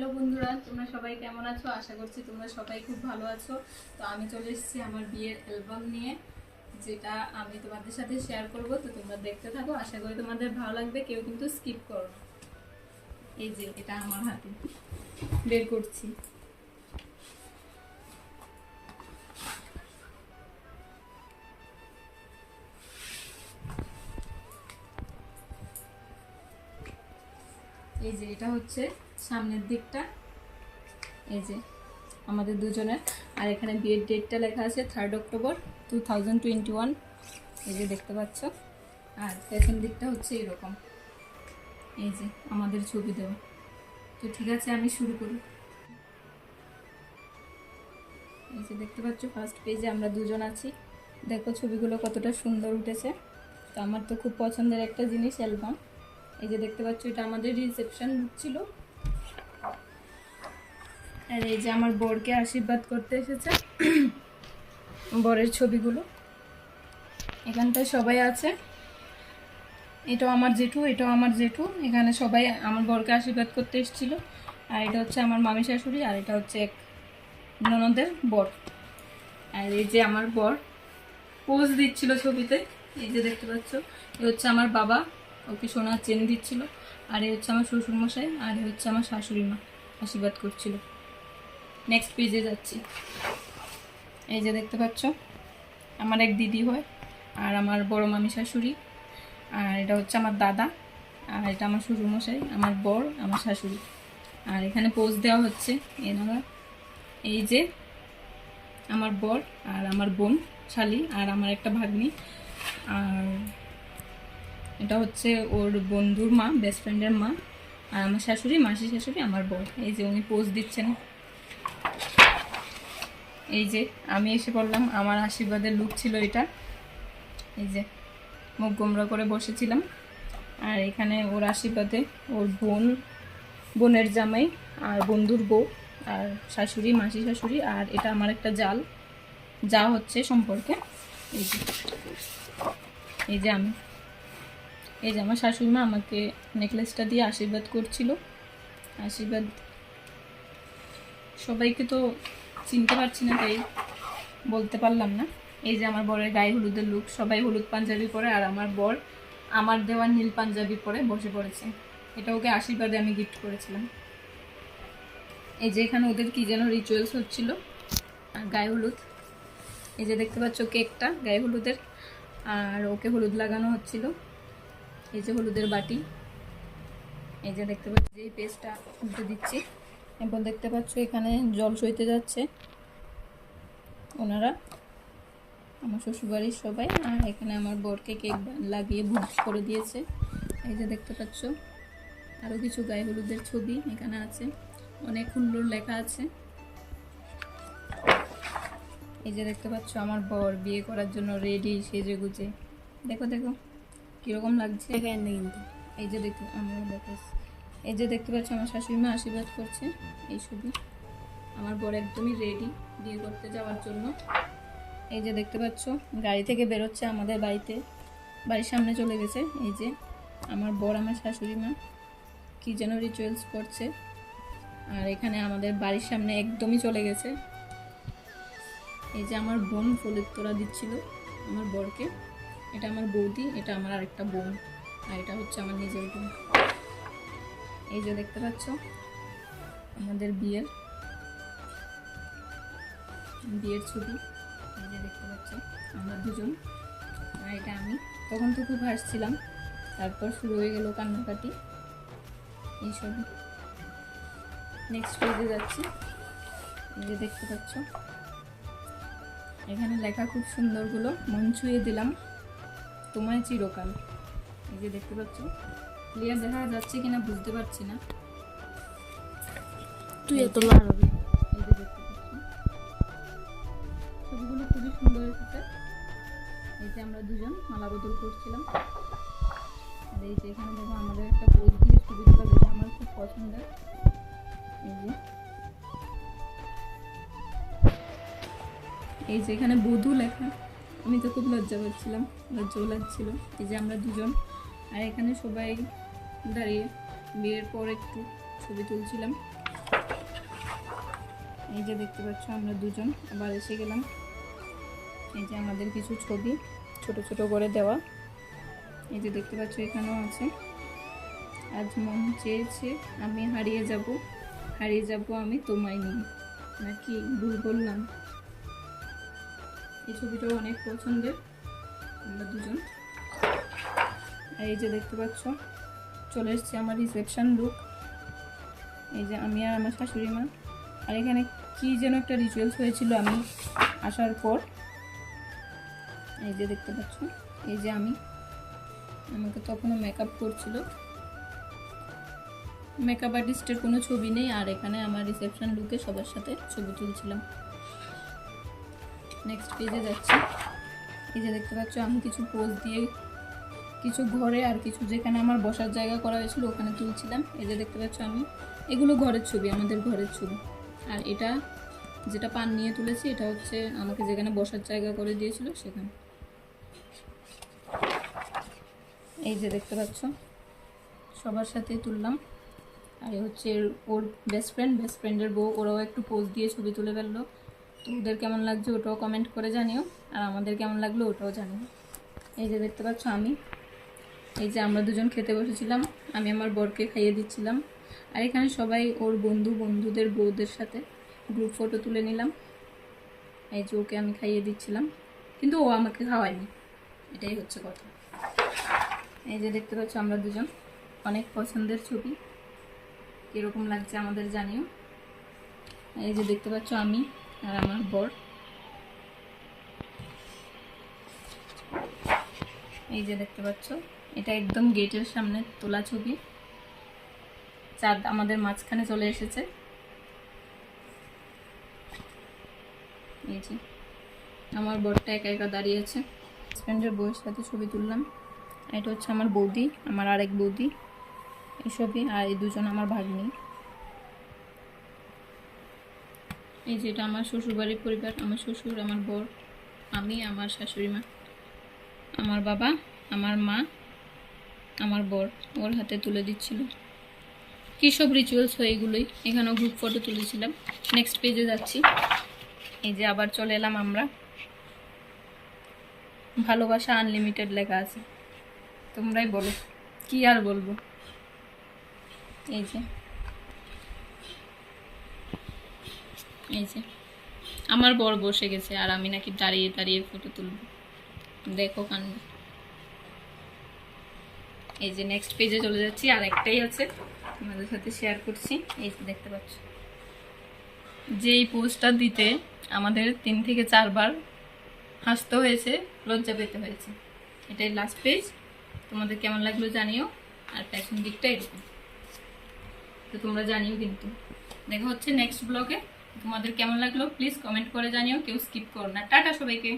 Hello বন্ধুরা, তোমরা সবাই কেমন আছো? আশা করছি তোমরা সবাই খুব ভালো আছো। তো আমি চলে এসেছি আমার বিয়ের অ্যালবাম নিয়ে, যেটা আমি তোমাদের সাথে শেয়ার করব। তো তোমরা দেখতে থাকো। আশা করি তোমাদের ভালো লাগবে। কেউ কিন্তু স্কিপ করো এই যে, এটা আমার হাতে। বের করছি। এই যে, এটা হচ্ছে সামনের দিকটা। এই যে আমাদের দুজনের। আর এখানে বিয়ের ডেটটা লেখা আছে third October two thousand twenty one এই যে দেখতে পাচ্ছ। আর পেছন দিকটা হচ্ছে এরকম। এই যে আমাদের ছবি দেওয়া। তো ঠিক আছে, আমি শুরু করি। এই যে দেখতে পাচ্ছ ফার্স্ট পেজে আমরা দুজন আছি। দেখো ছবিগুলো কতটা সুন্দর উঠেছে। তো আমার তো খুব পছন্দের একটা জিনিস, অ্যালবাম। এই যে দেখতে পাচ্ছ, এটা আমাদের রিসেপশন ছিল। আর এই যে আমার বরকে আশীর্বাদ করতে এসেছে। বরের ছবিগুলো। এখানটায় সবাই আছে। এটাও আমার জেঠু, এটাও আমার জেঠু। এখানে সবাই আমার বরকে আশীর্বাদ করতে এসেছিল। আর এটা হচ্ছে আমার মামি শাশুড়ি, আর এটা হচ্ছে এক ননদের বর। আর এই যে আমার বর পোজ দিচ্ছিল ছবিতে। এই যে দেখতে পাচ্ছ, এ হচ্ছে আমার বাবা। ওকে সোনার চেন দিচ্ছিল। আর এ হচ্ছে আমার শ্বশুরমশাই, আর এ হচ্ছে আমার শাশুড়ি মা আশীর্বাদ করছিল। নেক্সট পেজে যাচ্ছি। এই যে দেখতে পাচ্ছ, আমার এক দিদি হয় আর আমার বড় মামি শাশুড়ি আর এটা হচ্ছে আমার দাদা আর এটা আমার শ্বশুর মশাই আমার বর, আমার শাশুড়ি। আর এখানে পোজ দেওয়া হচ্ছে এনারা। এই যে আমার বর আর আমার বোন শালি আর আমার একটা ভাগ্নি। আর এটা হচ্ছে ওর বন্ধুর মা বেস্ট ফ্রেন্ডের মা। আর আমার শাশুড়ি মাসি শাশুড়ি, আমার বর। এই যে উনি পোজ দিচ্ছেন। এই যে, আমি এসে পড়লাম, আমার আশীর্বাদের লুক ছিল এটা। এই যে, মুখ গোমরা করে বসেছিলাম। আর এখানে ওর আশীর্বাদে ওর বোন, বোনের জামাই, আর বন্ধুর বউ, আর শাশুড়ি, মাসি শাশুড়ি, আর এটা আমার একটা জাল। যা হচ্ছে সম্পর্কে। এই যে এই যে আমি। এই যে আমার শাশুড়ি মা আমাকে নেকলেসটা দিয়ে আশীর্বাদ করছিল। আশীর্বাদ সবাইকে তো চিনতে পারছি না, তাই বলতে পারলাম না। এই যে আমার বরের গায়ে হলুদের লুক সবাই হলুদ পাঞ্জাবি পরে, আর আমার বর আমার দেওয়া নীল পাঞ্জাবি পরে বসে পড়েছে। এটা ওকে আশীর্বাদে আমি গিফট করেছিলাম। এই যে এখানে ওদের কি যেন রিচুয়ালস হচ্ছিল। আর গায়ে হলুদ। এই যে দেখতে পাচ্ছ কেকটা, গায়ে হলুদের। আর ওকে হলুদ লাগানো হচ্ছিল। এই যে হলুদের বাটি। এই যে দেখতে পাচ্ছি যে পেস্টটা উল্টে দিচ্ছি। এরপর দেখতে পাচ্ছ এখানে জল সইতে যাচ্ছে। ওনারা আমার শ্বশুরবাড়ির সবাই আর এখানে আমার বরকে কেক লাগিয়ে ভোজ করে দিয়েছে। এই যে দেখতে পাচ্ছ আরও কিছু গায়ে হলুদের ছবি এখানে আছে। অনেক সুন্দর লেখা আছে। এই যে দেখতে পাচ্ছ আমার বর বিয়ে করার জন্য রেডি সেজে গুজে। দেখো দেখো কীরকম লাগছে। কিন্তু এই যে দেখতে আমরা দেখাচ্ছি। এই যে দেখতে পাচ্ছ আমার শাশুড়ি মা আশীর্বাদ করছে এই ছবি। আমার বর একদমই রেডি বিয়ে করতে যাওয়ার জন্য। এই যে দেখতে পাচ্ছ, গাড়ি থেকে বেরোচ্ছে আমাদের বাড়িতে। বাড়ির সামনে চলে গেছে। এই যে আমার বর, আমার শাশুড়ি মা। কী যেন রিচুয়ালস করছে। আর এখানে আমাদের বাড়ির সামনে একদমই চলে গেছে। এই যে আমার বোন ফলের তোরা দিচ্ছিল আমার বরকে। এটা আমার বৌদি, এটা আমার আরেকটা বোন। আর এটা হচ্ছে আমার নিজের বোন। এই যে দেখতে পাচ্ছ? আমাদের বিয়ের বিয়ের ছবি। এই যে দেখতে পাচ্ছ, আমরা দুজন। আর এটা আমি। তখন তো খুব হাসছিলাম। তারপর শুরু হয়ে গেল কান্নাকাটি। এইসবই নেক্সট পেজে যাচ্ছি। এই যে দেখতে পাচ্ছ। এখানে লেখা খুব সুন্দরগুলো। মন ছুঁয়ে দিলাম। তোমায় চিরকাল। এই যে দেখতে পাচ্ছ। ক্লিয়ার দেখা যাচ্ছে কিনা বুঝতে পারছি না। তুই এত পাচ্ছ। ছবিগুলো খুবই সুন্দর এসেছে। এই যে আমরা দুজন মালা বদল করছিলাম। আর এই যে এখানে দেখো আমাদের একটা বই দিয়ে ছবি তোলা যেটা আমার খুব পছন্দের। এই যে। এই যে এখানে বধূ লেখা। আমি তো খুব লজ্জা পাচ্ছিলাম লজ্জাও লাগছিল। এই যে আমরা দুজন। আর এখানে সবাই দাঁড়িয়ে বিয়ের পর একটু ছবি তুলছিলাম। এই যে দেখতে পাচ্ছ আমরা দুজন, আবার এসে গেলাম। এই যে আমাদের কিছু ছবি, ছোট ছোট করে দেওয়া। এই যে দেখতে পাচ্ছ এখানেও আছে। আজ মন চেয়েছে আমি হারিয়ে যাব হারিয়ে যাব আমি তোমায় নিয়ে। নাকি ভুল বললাম? এই ছবিটাও অনেক পছন্দের, আমরা দুজন। এই যে দেখতে পাচ্ছ চলে এসছে আমার রিসেপশান লুক এই যে আমি আর আমার শাশুড়ি মা। আর এখানে কি যেন একটা রিচুয়ালস হয়েছিল আমি আসার পর। এই যে দেখতে পাচ্ছ, এই যে আমি। আমাকে তখনও মেকআপ করছিল। মেকআপ আর্টিস্টের কোনো ছবি নেই, আর এখানে আমার রিসেপশন লুকে সবার সাথে ছবি তুলছিলাম। নেক্সট পেজে যাচ্ছি। এই যে দেখতে পাচ্ছ, আমি কিছু পোজ দিয়ে কিছু ঘরে আর কিছু যেখানে আমার বসার জায়গা করা হয়েছিল, ওখানে তুলছিলাম। এই যে দেখতে পাচ্ছ আমি, এগুলো ঘরের ছবি, আমাদের ঘরের ছবি। আর এটা যেটা পান নিয়ে তুলেছি, এটা হচ্ছে আমাকে যেখানে বসার জায়গা করে দিয়েছিল, সেখানে। এই যে দেখতে পাচ্ছ, সবার সাথেই তুললাম। আর হচ্ছে ওর বেস্ট ফ্রেন্ড বেস্ট ফ্রেন্ডের বউ, ওরাও একটু পোজ দিয়ে ছবি তুলে ফেলল। তো ওদের কেমন লাগছে ওটাও কমেন্ট করে জানিও, আর আমাদের কেমন লাগল ওটাও জানিও। এই যে দেখতে পাচ্ছ আমি এই যে আমরা দুজন খেতে বসেছিলাম, আমি আমার বরকে খাইয়ে দিচ্ছিলাম। আর এখানে সবাই ওর বন্ধু, বন্ধুদের বউদের সাথে গ্রুপ ফটো তুলে নিলাম। এই যে ওকে আমি খাইয়ে দিচ্ছিলাম, কিন্তু ও আমাকে খাওয়ায়নি। এটাই হচ্ছে কথা। এই যে দেখতে পাচ্ছ আমরা দুজন, অনেক পছন্দের ছবি। কীরকম লাগছে আমাদের জানিও। এই যে দেখতে পাচ্ছ আমি আর আমার বর। এই যে দেখতে পাচ্ছ, এটা একদম গেটের সামনে তোলা ছবি। চাঁদ আমাদের মাঝখানে চলে এসেছে। এই যে, আমার বরটা একা একা দাঁড়িয়ে আছে। হাজব্যান্ডের বউয়ের সাথে ছবি তুললাম। এটা হচ্ছে আমার বৌদি, আমার আরেক বৌদি। এসবই, আর এই দুজন আমার ভাগ্নি। এই যে এটা আমার শ্বশুরবাড়ির পরিবার, আমার শ্বশুর, আমার বর, আমি, আমার শাশুড়ি মা। আমার বাবা, আমার মা, আমার বর ওর হাতে তুলে দিচ্ছিল। কী সব রিচুয়ালস হয় এগুলোই? এখানেও গ্রুপ ফটো তুলেছিলাম। নেক্সট পেজে যাচ্ছি। এই যে আবার চলে এলাম আমরা। ভালোবাসা আনলিমিটেড লেখা আছে। তোমরাই বলো, কি আর বলব? এই যে। এই যে। আমার বর বসে গেছে আর আমি নাকি দাঁড়িয়ে দাঁড়িয়ে ফটো তুলব। দেখো কান্ড এই যে নেক্সট পেজে চলে যাচ্ছি আর একটাই আছে তোমাদের সাথে শেয়ার করছি। এই দেখতে পাচ্ছ। যে এই পোস্টটা দিতে আমাদের তিন থেকে চারবার হাসতে হয়েছে, লজ্জা পেতে হয়েছে। এটাই লাস্ট পেজ তোমাদের কেমন লাগল জানিও, আর প্যাশন দিকটা এরকম। তো তোমরা জানিও কিন্তু। দেখা হচ্ছে নেক্সট ব্লগে তোমাদের কেমন লাগল প্লিজ কমেন্ট করে জানিও, কেউ স্কিপ করো না। টাটা সবাইকে।